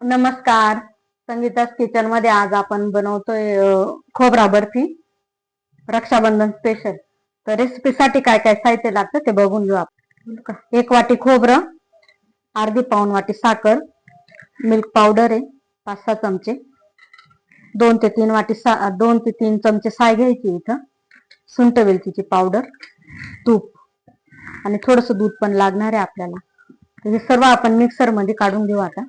नमस्कार. संगीताच किचनमध्ये आज आपण बनवतोय खोबरा बर्फी. रक्षाबंधन स्पेशल तर रेसिपीसाठी काय काय साहित्य लागतं ते बघून घेऊ आपण? एक वाटी खोबरं अर्धी पाऊण वाटी साखर मिल्क पावडर आहे पाच सहा चमचे. दोन ते तीन वाटी सा दोन ते तीन चमचे साय घ्यायची इथं. सुंठ वेलचीची पावडर तूप. आणि थोडस दूध पण लागणार आहे आपल्याला. तर हे सर्व आपण मिक्सरमध्ये काढून घेऊ आता.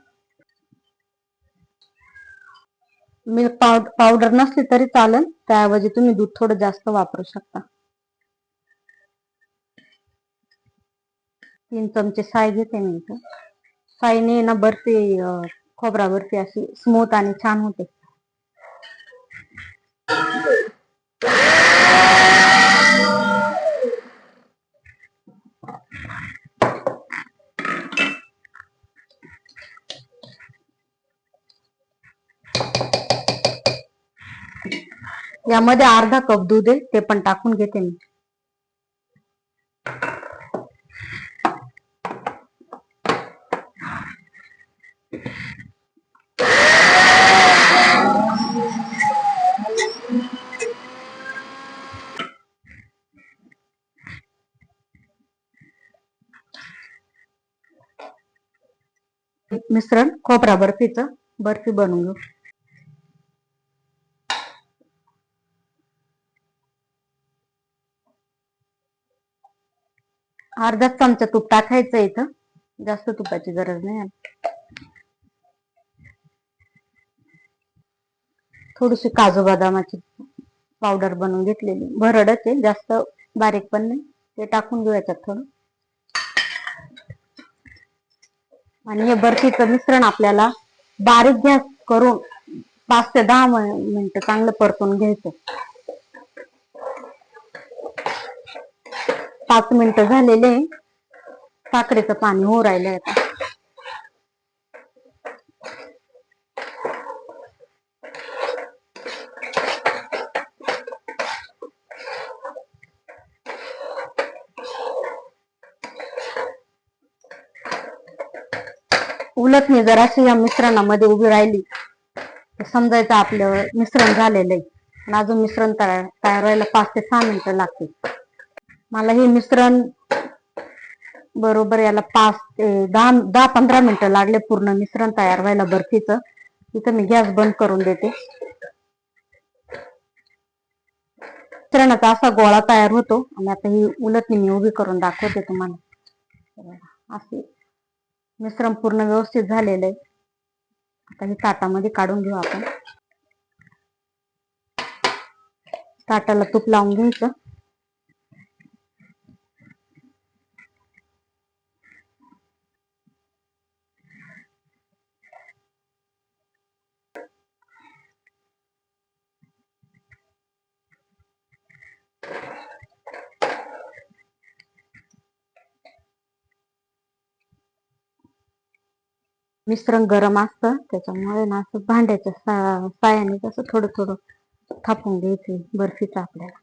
म्हणजे मिल्क पावड पावडर नसली तरी चालेल त्याऐवजी तुम्ही दूध थोडं जास्त वापरू शकता. तीन चमचे साय घेते मी इथं. साईने ना बर्फी खोबरा बर्फी अशी स्मूथ आणि छान होते. यामध्ये अर्धा कप दूध आहे ते पण टाकून घेते मी. मिश्रण खोबरा बर्फीचं बर्फी बनवून घेऊ. अर्धा चमचा तूप टाकायचं इथं. जास्त तुपाची गरज नाही थोडीशी काजू बदामाची पावडर बनवून घेतलेली. भरडच आहे जास्त बारीक पण नाही. ते टाकून घेऊ याच्यात थोडं. आणि हे बर्फीचं मिश्रण आपल्याला बारीक गॅस करून पाच ते दहा मिनिटं चांगलं परतून घ्यायचं. पाच मिनिटं झालेले साखरेचं पाणी होऊ राहिलंय आता. उलटणी जर अशी या मिश्रणामध्ये उभी राहिली तर समजायचं आपलं मिश्रण झालेलं आहे. आणि अजून मिश्रण तयार तयार व्हायला पाच ते सहा मिनिटं लागतील. मला हे मिश्रण बरोबर याला पाच दहा दहा पंधरा मिनिटं लागले पूर्ण मिश्रण तयार व्हायला बर्फीचं. इथं मी गॅस बंद करून देते. मिश्रणाचा असा गोळा तयार होतो आणि आता ही उलटणी मी उभी करून दाखवते तुम्हाला. असे मिश्रण पूर्ण व्यवस्थित झालेलं आहे. आता हे ताटामध्ये काढून घेऊ आपण. ताटाला तूप लावून घ्यायचं. मिश्रण गरम असतं त्याच्यामुळे ना असं भांड्याच्या सा- सायाने कसं थोडं थोडं थापून घ्यायचं बर्फीचं आपल्याला.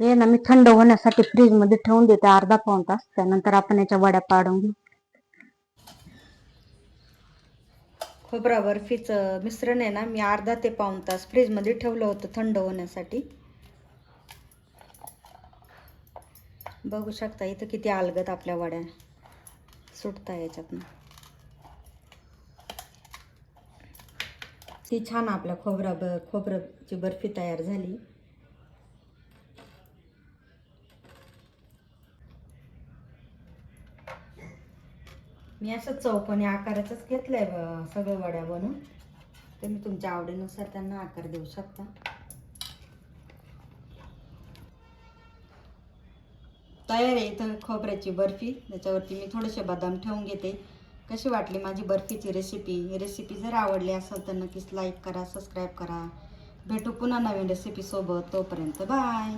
हे ना मी थंड होण्यासाठी फ्रीजमध्ये ठेवून देते अर्धा पाऊण तास त्यानंतर आपण याच्या वड्या पाडून घेऊ. खोबरा बर्फीचं मिश्रण आहे ना मी अर्धा ते पाऊण तास फ्रीजमध्ये ठेवलं होतं थंड होण्यासाठी. बघू शकता इथं किती अलगत आपल्या वड्या सुटता याच्यातनं. ती छान आपल्या खोबरा ब खोबऱ्याची बर्फी तयार झाली. मी असं चौकोनी आकाराचंच घेतलं आहे सगळं वड्या बनवून. तुम्ही तुमच्या आवडीनुसार त्यांना आकार देऊ शकता. तयार आहे इथं खोबऱ्याची बर्फी. त्याच्यावरती मी थोडेसे बदाम ठेवून घेते. कशी वाटली माझी बर्फीची रेसिपी ही रेसिपी जर आवडली असेल तर नक्कीच लाईक करा सबस्क्राईब करा. भेटू पुन्हा नवीन रेसिपी सोबत. तोपर्यंत बाय